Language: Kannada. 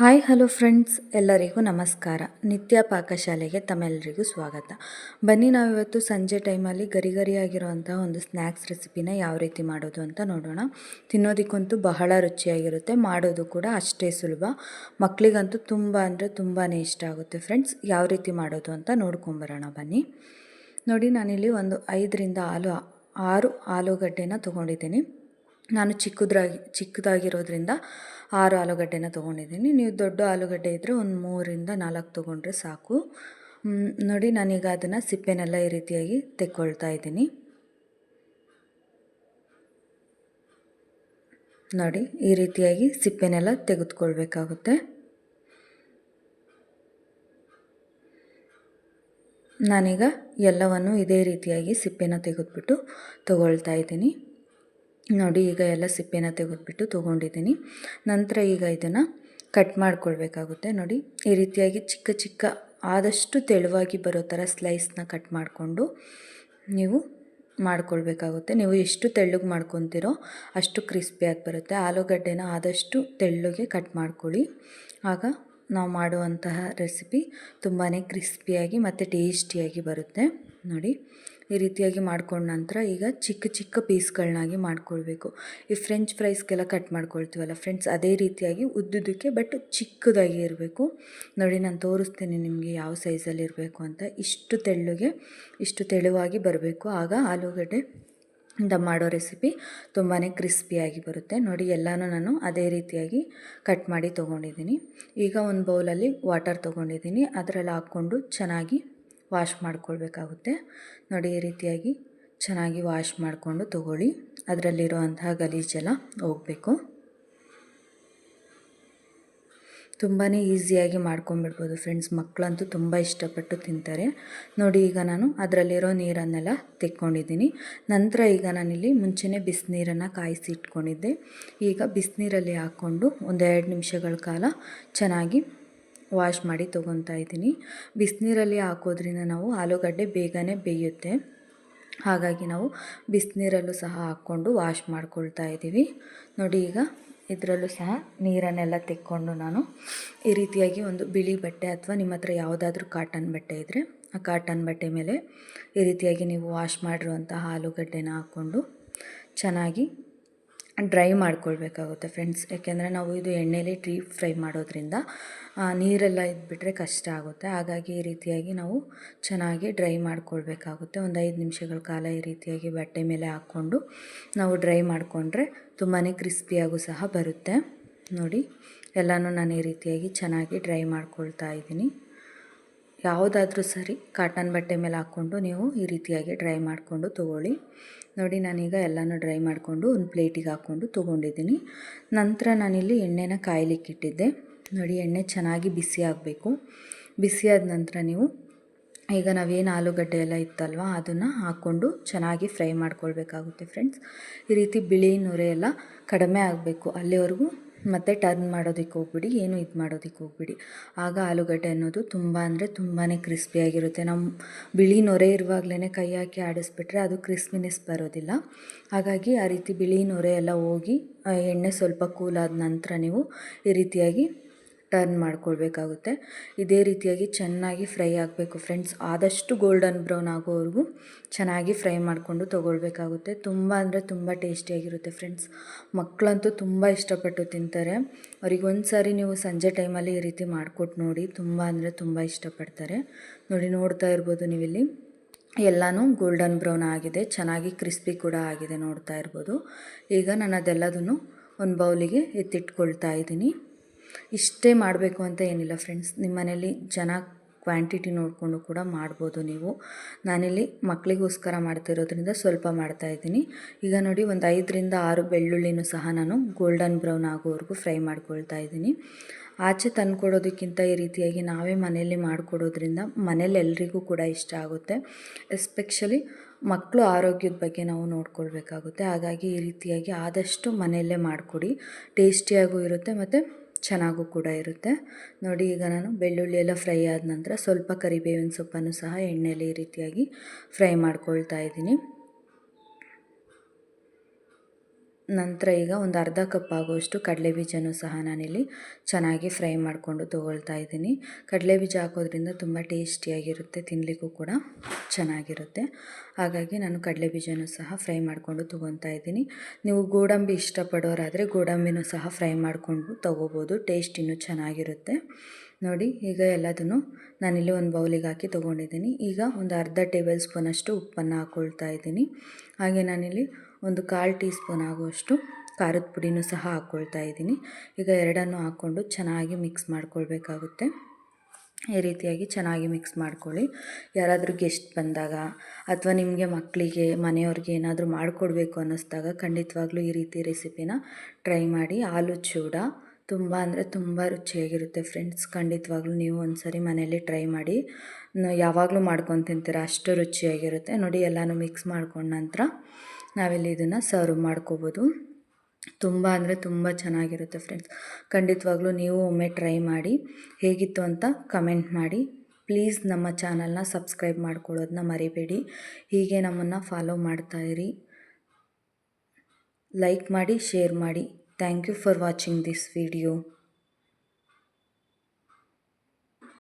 ಹಾಯ್, ಹಲೋ ಫ್ರೆಂಡ್ಸ್, ಎಲ್ಲರಿಗೂ ನಮಸ್ಕಾರ. ನಿತ್ಯ ಪಾಕಶಾಲೆಗೆ ತಮ್ಮೆಲ್ಲರಿಗೂ ಸ್ವಾಗತ. ಬನ್ನಿ, ನಾವಿವತ್ತು ಸಂಜೆ ಟೈಮಲ್ಲಿ ಗರಿ ಗರಿಯಾಗಿರುವಂತಹ ಒಂದು ಸ್ನ್ಯಾಕ್ಸ್ ರೆಸಿಪಿನ ಯಾವ ರೀತಿ ಮಾಡೋದು ಅಂತ ನೋಡೋಣ. ತಿನ್ನೋದಕ್ಕಂತೂ ಬಹಳ ರುಚಿಯಾಗಿರುತ್ತೆ, ಮಾಡೋದು ಕೂಡ ಅಷ್ಟೇ ಸುಲಭ. ಮಕ್ಕಳಿಗಂತೂ ತುಂಬ ಅಂದರೆ ತುಂಬಾ ಇಷ್ಟ ಆಗುತ್ತೆ ಫ್ರೆಂಡ್ಸ್, ಯಾವ ರೀತಿ ಮಾಡೋದು ಅಂತ ನೋಡ್ಕೊಂಬರೋಣ ಬನ್ನಿ. ನೋಡಿ, ನಾನಿಲ್ಲಿ ಒಂದು ಐದರಿಂದ ಆಲು, ಆರು ಆಲೂಗಡ್ಡೆನ ತೊಗೊಂಡಿದ್ದೀನಿ. ನಾನು ಚಿಕ್ಕದ್ರಾಗಿ, ಚಿಕ್ಕದಾಗಿರೋದ್ರಿಂದ ಆರು ಆಲೂಗಡ್ಡೆನ ತೊಗೊಂಡಿದ್ದೀನಿ. ನೀವು ದೊಡ್ಡ ಆಲೂಗಡ್ಡೆ ಇದ್ದರೆ ಒಂದು ಮೂರಿಂದ ನಾಲ್ಕು ತೊಗೊಂಡ್ರೆ ಸಾಕು. ನೋಡಿ ನಾನೀಗ ಅದನ್ನು ಸಿಪ್ಪೆನೆಲ್ಲ ಈ ರೀತಿಯಾಗಿ ತೆಕ್ಕೊಳ್ತಾ ಇದ್ದೀನಿ. ನೋಡಿ, ಈ ರೀತಿಯಾಗಿ ಸಿಪ್ಪೆನೆಲ್ಲ ತೆಗೆದುಕೊಳ್ಬೇಕಾಗುತ್ತೆ. ನಾನೀಗ ಎಲ್ಲವನ್ನು ಇದೇ ರೀತಿಯಾಗಿ ಸಿಪ್ಪೆನ ತೆಗೆದುಬಿಟ್ಟು ತಗೊಳ್ತಾ ಇದ್ದೀನಿ. ನೋಡಿ, ಈಗ ಎಲ್ಲ ಸಿಪ್ಪೆನ ತೆಗೆದುಬಿಟ್ಟು ತೊಗೊಂಡಿದ್ದೀನಿ. ನಂತರ ಈಗ ಇದನ್ನು ಕಟ್ ಮಾಡ್ಕೊಳ್ಬೇಕಾಗುತ್ತೆ. ನೋಡಿ, ಈ ರೀತಿಯಾಗಿ ಚಿಕ್ಕ ಚಿಕ್ಕ ಆದಷ್ಟು ತೆಳುವಾಗಿ ಬರೋ ಥರ ಸ್ಲೈಸ್ನ ಕಟ್ ಮಾಡಿಕೊಂಡು ನೀವು ಮಾಡ್ಕೊಳ್ಬೇಕಾಗುತ್ತೆ. ನೀವು ಎಷ್ಟು ತೆಳ್ಳಗೆ ಮಾಡ್ಕೊತೀರೋ ಅಷ್ಟು ಕ್ರಿಸ್ಪಿಯಾಗಿ ಬರುತ್ತೆ. ಆಲೂಗಡ್ಡೆನ ಆದಷ್ಟು ತೆಳ್ಳಗೆ ಕಟ್ ಮಾಡ್ಕೊಳ್ಳಿ. ಆಗ ನಾವು ಮಾಡುವಂತಹ ರೆಸಿಪಿ ತುಂಬಾ ಕ್ರಿಸ್ಪಿಯಾಗಿ ಮತ್ತು ಟೇಸ್ಟಿಯಾಗಿ ಬರುತ್ತೆ. ನೋಡಿ ಈ ರೀತಿಯಾಗಿ ಮಾಡ್ಕೊಂಡ ನಂತರ ಈಗ ಚಿಕ್ಕ ಚಿಕ್ಕ ಪೀಸ್ಗಳನ್ನಾಗಿ ಮಾಡ್ಕೊಳ್ಬೇಕು. ಈ ಫ್ರೆಂಚ್ ಫ್ರೈಸ್ಗೆಲ್ಲ ಕಟ್ ಮಾಡ್ಕೊಳ್ತೀವಲ್ಲ ಫ್ರೆಂಡ್ಸ್, ಅದೇ ರೀತಿಯಾಗಿ ಉದ್ದುದಕ್ಕೆ ಬಟ್ ಚಿಕ್ಕದಾಗಿ ಇರಬೇಕು. ನೋಡಿ, ನಾನು ತೋರಿಸ್ತೀನಿ ನಿಮಗೆ ಯಾವ ಸೈಜಲ್ಲಿ ಇರಬೇಕು ಅಂತ. ಇಷ್ಟು ತೆಳ್ಳುಗೆ, ಇಷ್ಟು ತೆಳುವಾಗಿ ಬರಬೇಕು. ಆಗ ಆಲೂಗಡ್ಡೆ ಇಂದ ಮಾಡೋ ರೆಸಿಪಿ ತುಂಬಾ ಕ್ರಿಸ್ಪಿಯಾಗಿ ಬರುತ್ತೆ. ನೋಡಿ, ಎಲ್ಲನೂ ನಾನು ಅದೇ ರೀತಿಯಾಗಿ ಕಟ್ ಮಾಡಿ ತೊಗೊಂಡಿದ್ದೀನಿ. ಈಗ ಒಂದು ಬೌಲಲ್ಲಿ ವಾಟರ್ ತೊಗೊಂಡಿದ್ದೀನಿ. ಅದರಲ್ಲಿ ಹಾಕ್ಕೊಂಡು ಚೆನ್ನಾಗಿ ವಾಶ್ ಮಾಡ್ಕೊಳ್ಬೇಕಾಗುತ್ತೆ. ನೋಡಿ, ಈ ರೀತಿಯಾಗಿ ಚೆನ್ನಾಗಿ ವಾಶ್ ಮಾಡಿಕೊಂಡು ತೊಗೊಳ್ಳಿ. ಅದರಲ್ಲಿರುವಂತಹ ಗಲೀಜೆಲ್ಲ ಹೋಗಬೇಕು. ತುಂಬಾ ಈಸಿಯಾಗಿ ಮಾಡ್ಕೊಂಬಿಡ್ಬೋದು ಫ್ರೆಂಡ್ಸ್. ಮಕ್ಕಳಂತೂ ತುಂಬ ಇಷ್ಟಪಟ್ಟು ತಿಂತಾರೆ. ನೋಡಿ, ಈಗ ನಾನು ಅದರಲ್ಲಿರೋ ನೀರನ್ನೆಲ್ಲ ತೆಕ್ಕೊಂಡಿದ್ದೀನಿ. ನಂತರ ಈಗ ನಾನಿಲ್ಲಿ ಮುಂಚೆನೇ ಬಿಸಿನೀರನ್ನು ಕಾಯಿಸಿ ಇಟ್ಕೊಂಡಿದ್ದೆ ಈಗ ಬಿಸಿನೀರಲ್ಲಿ ಹಾಕ್ಕೊಂಡು ಒಂದೆರಡು ನಿಮಿಷಗಳ ಕಾಲ ಚೆನ್ನಾಗಿ ವಾಶ್ ಮಾಡಿ ತೊಗೊತಾ ಇದ್ದೀನಿ. ಬಿಸಿನೀರಲ್ಲಿ ಹಾಕೋದ್ರಿಂದ ನಾವು ಆಲೂಗಡ್ಡೆ ಬೇಗನೆ ಬೇಯುತ್ತೆ. ಹಾಗಾಗಿ ನಾವು ಬಿಸಿನೀರಲ್ಲೂ ಸಹ ಹಾಕ್ಕೊಂಡು ವಾಶ್ ಮಾಡ್ಕೊಳ್ತಾ ಇದ್ದೀವಿ. ನೋಡಿ ಈಗ ಇದರಲ್ಲೂ ಸಹ ನೀರನ್ನೆಲ್ಲ ತೆಕ್ಕೊಂಡು ನಾನು ಈ ರೀತಿಯಾಗಿ ಒಂದು ಬಿಳಿ ಬಟ್ಟೆ ಅಥವಾ ನಿಮ್ಮ ಹತ್ರ ಯಾವುದಾದ್ರೂ ಕಾಟನ್ ಬಟ್ಟೆ ಇದ್ದರೆ ಆ ಕಾಟನ್ ಬಟ್ಟೆ ಮೇಲೆ ಈ ರೀತಿಯಾಗಿ ನೀವು ವಾಶ್ ಮಾಡಿರುವಂತಹ ಆಲೂಗಡ್ಡೆನ ಹಾಕ್ಕೊಂಡು ಚೆನ್ನಾಗಿ ಡ್ರೈ ಮಾಡ್ಕೊಳ್ಬೇಕಾಗುತ್ತೆ ಫ್ರೆಂಡ್ಸ್. ಯಾಕೆಂದರೆ ನಾವು ಇದು ಎಣ್ಣೆಲಿ ಡೀಪ್ ಫ್ರೈ ಮಾಡೋದ್ರಿಂದ ನೀರೆಲ್ಲ ಇದ್ಬಿಟ್ರೆ ಕಷ್ಟ ಆಗುತ್ತೆ. ಹಾಗಾಗಿ ಈ ರೀತಿಯಾಗಿ ನಾವು ಚೆನ್ನಾಗಿ ಡ್ರೈ ಮಾಡ್ಕೊಳ್ಬೇಕಾಗುತ್ತೆ. ಒಂದು ಐದು ನಿಮಿಷಗಳ ಕಾಲ ಈ ರೀತಿಯಾಗಿ ಬಟ್ಟೆ ಮೇಲೆ ಹಾಕ್ಕೊಂಡು ನಾವು ಡ್ರೈ ಮಾಡಿಕೊಂಡ್ರೆ ತುಂಬಾ ಕ್ರಿಸ್ಪಿಯಾಗೂ ಸಹ ಬರುತ್ತೆ. ನೋಡಿ, ಎಲ್ಲನೂ ನಾನು ಈ ರೀತಿಯಾಗಿ ಚೆನ್ನಾಗಿ ಡ್ರೈ ಮಾಡ್ಕೊಳ್ತಾ ಇದ್ದೀನಿ. ಯಾವುದಾದ್ರೂ ಸರಿ ಕಾಟನ್ ಬಟ್ಟೆ ಮೇಲೆ ಹಾಕ್ಕೊಂಡು ನೀವು ಈ ರೀತಿಯಾಗಿ ಡ್ರೈ ಮಾಡಿಕೊಂಡು ತೊಗೊಳ್ಳಿ. ನೋಡಿ, ನಾನೀಗ ಎಲ್ಲನೂ ಡ್ರೈ ಮಾಡಿಕೊಂಡು ಒಂದು ಪ್ಲೇಟಿಗೆ ಹಾಕ್ಕೊಂಡು ತೊಗೊಂಡಿದ್ದೀನಿ. ನಂತರ ನಾನಿಲ್ಲಿ ಎಣ್ಣೆನ ಕಾಯ್ಲಿಕ್ಕೆ ಇಟ್ಟಿದ್ದೆ. ನೋಡಿ, ಎಣ್ಣೆ ಚೆನ್ನಾಗಿ ಬಿಸಿ ಆಗಬೇಕು. ಬಿಸಿಯಾದ ನಂತರ ನೀವು, ಈಗ ನಾವೇನು ಆಲೂಗಡ್ಡೆ ಎಲ್ಲ ಇತ್ತಲ್ವ, ಅದನ್ನು ಹಾಕ್ಕೊಂಡು ಚೆನ್ನಾಗಿ ಫ್ರೈ ಮಾಡ್ಕೊಳ್ಬೇಕಾಗುತ್ತೆ, ಫ್ರೆಂಡ್ಸ್. ಈ ರೀತಿ ಬಿಳಿ ನೊರೆ ಎಲ್ಲ ಕಡಿಮೆ ಆಗಬೇಕು, ಅಲ್ಲಿವರೆಗೂ ಮತ್ತು ಟರ್ನ್ ಮಾಡೋದಕ್ಕೆ ಹೋಗ್ಬಿಡಿ, ಏನು ಇದು ಮಾಡೋದಕ್ಕೆ ಹೋಗ್ಬಿಡಿ. ಆಗ ಆಲೂಗಡ್ಡೆ ಅನ್ನೋದು ತುಂಬ ಅಂದರೆ ತುಂಬಾ ಕ್ರಿಸ್ಪಿಯಾಗಿರುತ್ತೆ ನಮ್ಮ ಬಿಳಿ ನೊರೆ ಇರುವಾಗಲೇ ಕೈ ಹಾಕಿ ಆಡಿಸ್ಬಿಟ್ರೆ ಅದು ಕ್ರಿಸ್ಪಿನೆಸ್ ಬರೋದಿಲ್ಲ. ಹಾಗಾಗಿ ಆ ರೀತಿ ಬಿಳಿ ನೊರೆ ಎಲ್ಲ ಹೋಗಿ ಎಣ್ಣೆ ಸ್ವಲ್ಪ ಕೂಲಾದ ನಂತರ ನೀವು ಈ ರೀತಿಯಾಗಿ ಟರ್ನ್ ಮಾಡ್ಕೊಳ್ಬೇಕಾಗುತ್ತೆ. ಇದೇ ರೀತಿಯಾಗಿ ಚೆನ್ನಾಗಿ ಫ್ರೈ ಆಗಬೇಕು ಫ್ರೆಂಡ್ಸ್. ಆದಷ್ಟು ಗೋಲ್ಡನ್ ಬ್ರೌನ್ ಆಗೋವರೆಗೂ ಚೆನ್ನಾಗಿ ಫ್ರೈ ಮಾಡಿಕೊಂಡು ತೊಗೊಳ್ಬೇಕಾಗುತ್ತೆ. ತುಂಬ ಅಂದರೆ ತುಂಬ ಟೇಸ್ಟಿಯಾಗಿರುತ್ತೆ ಫ್ರೆಂಡ್ಸ್. ಮಕ್ಕಳಂತೂ ತುಂಬ ಇಷ್ಟಪಟ್ಟು ತಿಂತಾರೆ. ಅವ್ರಿಗೆ ಒಂದು ಸಾರಿ ನೀವು ಸಂಜೆ ಟೈಮಲ್ಲಿ ಈ ರೀತಿ ಮಾಡಿಕೊಟ್ಟು ನೋಡಿ ತುಂಬ ಅಂದರೆ ತುಂಬ ಇಷ್ಟಪಡ್ತಾರೆ. ನೋಡಿ, ನೋಡ್ತಾ ಇರ್ಬೋದು ನೀವಿಲ್ಲಿ. ಎಲ್ಲನೂ ಗೋಲ್ಡನ್ ಬ್ರೌನ್ ಆಗಿದೆ. ಚೆನ್ನಾಗಿ ಕ್ರಿಸ್ಪಿ ಕೂಡ ಆಗಿದೆ ನೋಡ್ತಾ ಇರ್ಬೋದು. ಈಗ ನಾನು ಅದೆಲ್ಲದನ್ನು ಒಂದು ಬೌಲಿಗೆ ಎತ್ತಿಟ್ಕೊಳ್ತಾ ಇದ್ದೀನಿ. ಇಷ್ಟೇ ಮಾಡಬೇಕು ಅಂತ ಏನಿಲ್ಲ ಫ್ರೆಂಡ್ಸ್. ನಿಮ್ಮ ಮನೇಲಿ ಜನ ಕ್ವಾಂಟಿಟಿ ನೋಡಿಕೊಂಡು ಕೂಡ ಮಾಡ್ಬೋದು ನೀವು. ನಾನಿಲ್ಲಿ ಮಕ್ಕಳಿಗೋಸ್ಕರ ಮಾಡ್ತಿರೋದ್ರಿಂದ ಸ್ವಲ್ಪ ಮಾಡ್ತಾಯಿದ್ದೀನಿ ಈಗ ನೋಡಿ ಒಂದು ಐದರಿಂದ ಆರು ಬೆಳ್ಳುಳ್ಳಿನೂ ಸಹ ನಾನು ಗೋಲ್ಡನ್ ಬ್ರೌನ್ ಆಗೋವರೆಗೂ ಫ್ರೈ ಮಾಡ್ಕೊಳ್ತಾ ಇದ್ದೀನಿ. ಆಚೆ ತಂದುಕೊಡೋದಕ್ಕಿಂತ ಈ ರೀತಿಯಾಗಿ ನಾವೇ ಮನೆಯಲ್ಲಿ ಮಾಡಿಕೊಡೋದ್ರಿಂದ ಮನೇಲಿ ಎಲ್ರಿಗೂ ಕೂಡ ಇಷ್ಟ ಆಗುತ್ತೆ. ಎಸ್ಪೆಷಲಿ ಮಕ್ಕಳು ಆರೋಗ್ಯದ ಬಗ್ಗೆ ನಾವು ನೋಡ್ಕೊಳ್ಬೇಕಾಗುತ್ತೆ. ಹಾಗಾಗಿ ಈ ರೀತಿಯಾಗಿ ಆದಷ್ಟು ಮನೆಯಲ್ಲೇ ಮಾಡಿಕೊಡಿ. ಟೇಸ್ಟಿಯಾಗೂ ಇರುತ್ತೆ ಮತ್ತು ಚೆನ್ನಾಗೂ ಕೂಡ ಇರುತ್ತೆ. ನೋಡಿ, ಈಗ ನಾನು ಬೆಳ್ಳುಳ್ಳಿ ಎಲ್ಲ ಫ್ರೈ ಆದ ನಂತರ ಸ್ವಲ್ಪ ಕರಿಬೇವಿನ ಸೊಪ್ಪನ್ನು ಸಹ ಎಣ್ಣೆಯಲ್ಲಿ ಈ ರೀತಿಯಾಗಿ ಫ್ರೈ ಮಾಡ್ಕೊಳ್ತಾ ಇದ್ದೀನಿ. ನಂತರ ಈಗ ಒಂದು ಅರ್ಧ ಕಪ್ ಆಗುವಷ್ಟು ಕಡಲೆ ಬೀಜನೂ ಸಹ ನಾನಿಲ್ಲಿ ಚೆನ್ನಾಗಿ ಫ್ರೈ ಮಾಡಿಕೊಂಡು ತೊಗೊಳ್ತಾ ಇದ್ದೀನಿ. ಕಡಲೆ ಬೀಜ ಹಾಕೋದ್ರಿಂದ ತುಂಬ ಟೇಸ್ಟಿಯಾಗಿರುತ್ತೆ ತಿನ್ನಲಿಕ್ಕೂ ಕೂಡ ಚೆನ್ನಾಗಿರುತ್ತೆ. ಹಾಗಾಗಿ ನಾನು ಕಡಲೆ ಬೀಜನೂ ಸಹ ಫ್ರೈ ಮಾಡಿಕೊಂಡು ತೊಗೊತಾ ಇದ್ದೀನಿ. ನೀವು ಗೋಡಂಬಿ ಇಷ್ಟಪಡೋರಾದರೆ ಗೋಡಂಬಿನೂ ಸಹ ಫ್ರೈ ಮಾಡಿಕೊಂಡು ತೊಗೋಬೋದು, ಟೇಸ್ಟ್ ಇನ್ನೂ ಚೆನ್ನಾಗಿರುತ್ತೆ. ನೋಡಿ, ಈಗ ಎಲ್ಲದನ್ನು ನಾನಿಲ್ಲಿ ಒಂದು ಬೌಲಿಗೆ ಹಾಕಿ ತೊಗೊಂಡಿದ್ದೀನಿ. ಈಗ ಒಂದು ಅರ್ಧ ಟೇಬಲ್ ಸ್ಪೂನಷ್ಟು ಉಪ್ಪನ್ನು ಹಾಕ್ಕೊಳ್ತಾ ಇದ್ದೀನಿ. ಹಾಗೆ ನಾನಿಲ್ಲಿ ಒಂದು ಕಾಲು ಟೀ ಸ್ಪೂನ್ ಆಗುವಷ್ಟು ಖಾರದ ಪುಡಿನೂ ಸಹ ಹಾಕ್ಕೊಳ್ತಾ ಇದ್ದೀನಿ. ಈಗ ಎರಡನ್ನು ಹಾಕ್ಕೊಂಡು ಚೆನ್ನಾಗಿ ಮಿಕ್ಸ್ ಮಾಡ್ಕೊಳ್ಬೇಕಾಗುತ್ತೆ. ಈ ರೀತಿಯಾಗಿ ಚೆನ್ನಾಗಿ ಮಿಕ್ಸ್ ಮಾಡ್ಕೊಳ್ಳಿ. ಯಾರಾದರೂ ಗೆಸ್ಟ್ ಬಂದಾಗ ಅಥವಾ ನಿಮಗೆ ಮಕ್ಕಳಿಗೆ, ಮನೆಯವ್ರಿಗೆ ಏನಾದರೂ ಮಾಡಿಕೊಡ್ಬೇಕು ಅನ್ನಿಸ್ದಾಗ ಖಂಡಿತವಾಗ್ಲೂ ಈ ರೀತಿ ರೆಸಿಪಿನ ಟ್ರೈ ಮಾಡಿ. ಆಲೂ ಚೂಡ ತುಂಬ ಅಂದರೆ ತುಂಬ ರುಚಿಯಾಗಿರುತ್ತೆ ಫ್ರೆಂಡ್ಸ್. ಖಂಡಿತವಾಗ್ಲೂ ನೀವು ಒಂದು ಸರಿ ಮನೆಯಲ್ಲಿ ಟ್ರೈ ಮಾಡಿ. ಯಾವಾಗಲೂ ಮಾಡ್ಕೊಂಡು ತಿಂತೀರ, ಅಷ್ಟು ರುಚಿಯಾಗಿರುತ್ತೆ. ನೋಡಿ ಎಲ್ಲನೂ ಮಿಕ್ಸ್ ಮಾಡ್ಕೊಂಡ ನಂತರ ನಾವಿಲ್ಲಿ ಇದನ್ನು ಸರ್ವ್ ಮಾಡ್ಕೋಬೋದು. ತುಂಬ ಅಂದರೆ ತುಂಬ ಚೆನ್ನಾಗಿರುತ್ತೆ ಫ್ರೆಂಡ್ಸ್ ಖಂಡಿತವಾಗ್ಲೂ ನೀವು ಒಮ್ಮೆ ಟ್ರೈ ಮಾಡಿ, ಹೇಗಿತ್ತು ಅಂತ ಕಮೆಂಟ್ ಮಾಡಿ. ಪ್ಲೀಸ್ ನಮ್ಮ ಚಾನಲ್ನ ಸಬ್ಸ್ಕ್ರೈಬ್ ಮಾಡ್ಕೊಳ್ಳೋದನ್ನ ಮರಿಬೇಡಿ. ಹೀಗೆ ನಮ್ಮನ್ನು ಫಾಲೋ ಮಾಡ್ತಾಯಿರಿ ಲೈಕ್ ಮಾಡಿ ಶೇರ್ ಮಾಡಿ. Thank you for watching this video